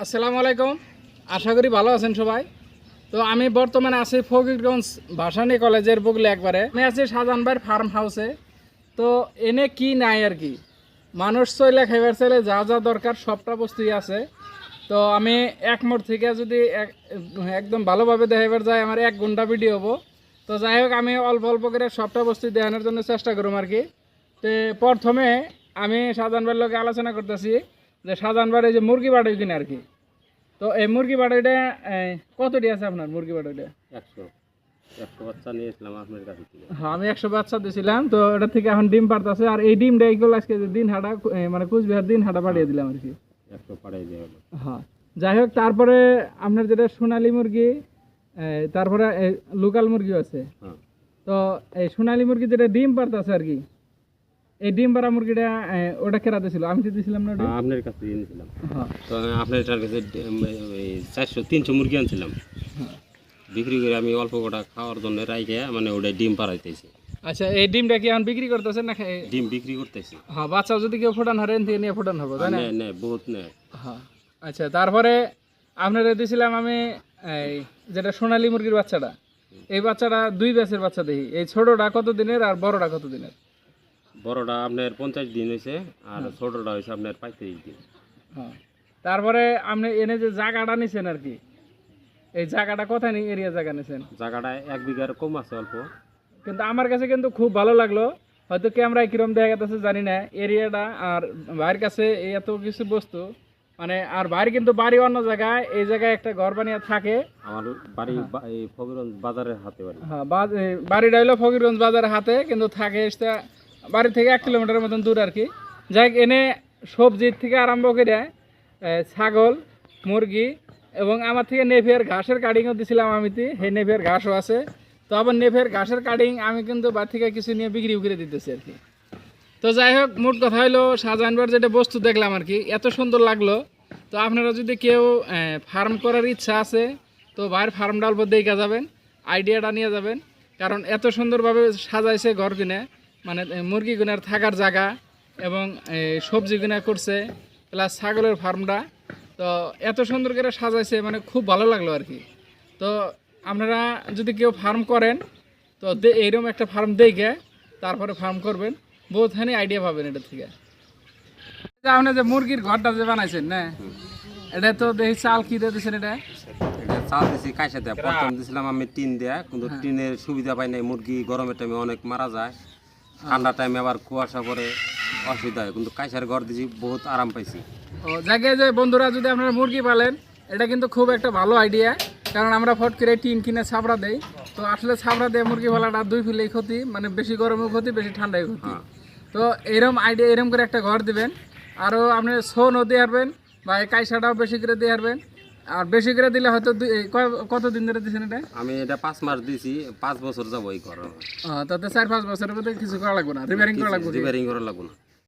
আসসালামু আলাইকুম। আশা করি ভালো আছেন সবাই। তো আমি বর্তমানে আছি ফকিরগঞ্জ ভাসানী কলেজের বগলে একবারে। আমি আছি শাহজাহান ভাইয়ের ফার্ম হাউসে। তো এনে কি নাই আর কি? মানুষ চলে খাইবার চাইলে যা যা দরকার সবটা বস্তুই আছে। তো আমি এক থেকে যদি এক- একদম ভালোভাবে দেখাইবার যায় আমার এক ঘণ্টা ভিডিও হব। তো যাই হোক, আমি অল্প অল্প করে সবটা বস্তু দেখানোর জন্য চেষ্টা করুম আর কি। তো প্রথমে আমি ভাইয়ের লোকে আলোচনা করতেছি। যে এই যে মুরগি বাড়ি কিনে আর কি। তো এই মুরগি বাড়িটা কতটি আছে আপনার মুরগি বাড়িটা? একশো। একশো বাচ্চা নিয়েছিলাম আপনার কাছে হ্যাঁ আমি একশো বাচ্চা দিয়েছিলাম তো এটা থেকে এখন ডিম পারতেছে। আর এই ডিমটা এইগুলো আজকে দিন হাটা মানে কুচবিহার দিন হাটা পাঠিয়ে দিলাম আর কি। একশো পাড়াই দেওয়া হ্যাঁ যাই হোক তারপরে আপনার যেটা সোনালী মুরগি তারপরে লোকাল মুরগি আছে। হ্যাঁ। তো এই সোনালী মুরগি যেটা ডিম পারতেছে আর কি এই ডিম পাড়া মুরগিটা ওটা কেরাতে ছিল আমি তো দিয়েছিলাম না আপনার কাছে দিয়ে নিয়েছিলাম হ্যাঁ। তো আপনার কাছে চারশো তিনশো মুরগি আনছিলাম। হ্যাঁ। বিক্রি করে আমি অল্প কটা খাওয়ার জন্য রাইখে মানে ওটা ডিম পাড়াইতেছি। আচ্ছা এই ডিমটা কি এখন বিক্রি করতেছেন না ডিম বিক্রি করতেছি। হ্যাঁ বাচ্চা যদি কেউ ফোটান হারেন থেকে নিয়ে ফোটান হবে তাই না? নেয় বহুত নেয়। হ্যাঁ। আচ্ছা তারপরে আপনারা দিয়েছিলাম আমি এই যেটা সোনালী মুরগির বাচ্চাটা। এই বাচ্চাটা দুই ব্যাচের বাচ্চা দেখি। এই ছোটটা কত দিনের আর বড়টা কত দিনের বড়টা আপনার পঞ্চাশ দিন হয়েছে আর ছোটটা হয়েছে আপনার পঁয়ত্রিশ দিন। হ্যাঁ তারপরে আপনি এনে যে জায়গাটা নিছেন আর কি এই জায়গাটা কোথায় নি এরিয়া জায়গা নিছেন? জায়গাটা এক বিঘার কম আছে অল্প। কিন্তু আমার কাছে কিন্তু খুব ভালো লাগল হয়তো ক্যামেরায় কিরম দেখা গেছে জানি না এরিয়াটা আর ভাইয়ের কাছে এই এত কিছু বস্তু মানে আর ভাইয়ের কিন্তু বাড়ি অন্য জায়গায় এই জায়গায় একটা ঘর বানিয়ে থাকে। আমার বাড়ি এই ফকিরগঞ্জ বাজারের হাতে বাড়ি। হ্যাঁ বাড়িটা হলো ফকিরগঞ্জ বাজারের হাতে কিন্তু থাকে বাড়ি থেকে এক কিলোমিটারের মতন দূর আর কি। যাই এনে সবজির থেকে আরম্ভ করে ছাগল, মুরগি এবং আমার থেকে নেভিয়ার ঘাসের কাটিংও দিছিলাম আমি তি। সেই নেভিয়ার ঘাসও আছে। তো আবার নেভিয়ার ঘাসের কাটিং আমি কিন্তু বাড়ি থেকে কিছু নিয়ে বিক্রি করে দিতেছি আর কি। তো যাই হোক, মোট কথা হলো শাহজাহানবার যেটা বস্তু দেখলাম আর কি, এত সুন্দর লাগল। তো আপনারা যদি কেউ ফার্ম করার ইচ্ছা আছে, তো বাইরের ফার্মটা অল্প দেখে যাবেন আইডিয়াটা নিয়ে যাবেন। কারণ এত সুন্দরভাবে সাজাইছে ঘর কিনে। মানে এ, মুরগি কিনার থাকার জায়গা এবং এ, সবজি কিনা করছে প্লাস ছাগলের ফার্মটা। তো এত সুন্দর করে সাজাইছে মানে খুব ভালো লাগল আর কি। তো আপনারা যদি কেউ ফার্ম করেন তো এইরকম একটা ফার্ম দেখে তারপরে ফার্ম করবেন। বহুতখানি আইডিয়া পাবেন এটা থেকে। আপনি যে মুরগির ঘরটা যে বানাইছেন না? এটা তো দেখি চাল কি দিয়ে দিচ্ছেন এটা? চাল দিছি কাইসা দেয়া। প্রথম দিছিলাম আমি টিন দেয়া কিন্তু হ্যাঁ। টিনের সুবিধা পাই নাই মুরগি গরমের টাইমে অনেক মারা যায়। ঠান্ডা টাইমে আবার কুয়াশা পরে অসুবিধা হয়। কিন্তু কাইসার ঘর দিছি বহুত আরাম পাইছি। ও জায়গায় যে বন্ধুরা যদি আপনারা মুরগি পালেন এটা কিন্তু খুব একটা ভালো আইডিয়া কারণ আমরা ফট করে টিন কিনে ছাপড়া দেই। তো আসলে ছাপড়া দিয়ে মুরগি পালাটা দুই ফিলেই ক্ষতি মানে বেশি গরমেও ক্ষতি বেশি ঠান্ডায় ক্ষতি। তো এরম আইডিয়া এরম করে একটা ঘর দিবেন। আরও আপনি সোনও দিয়ে হারবেন বা এই কাইসাটাও বেশি করে দিয়ে হারবেন আর বেশি করে দিলে হয়তো কত দিন কতদিন ধরে দিচ্ছেন এটা? আমি এটা পাঁচ মাস দিছি পাঁচ বছর যাব এই ঘর তাতে চার পাঁচ বছরের মধ্যে কিছু করা লাগবে না রিপেয়ারিং করা লাগবে রিপেয়ারিং করা লাগবে না।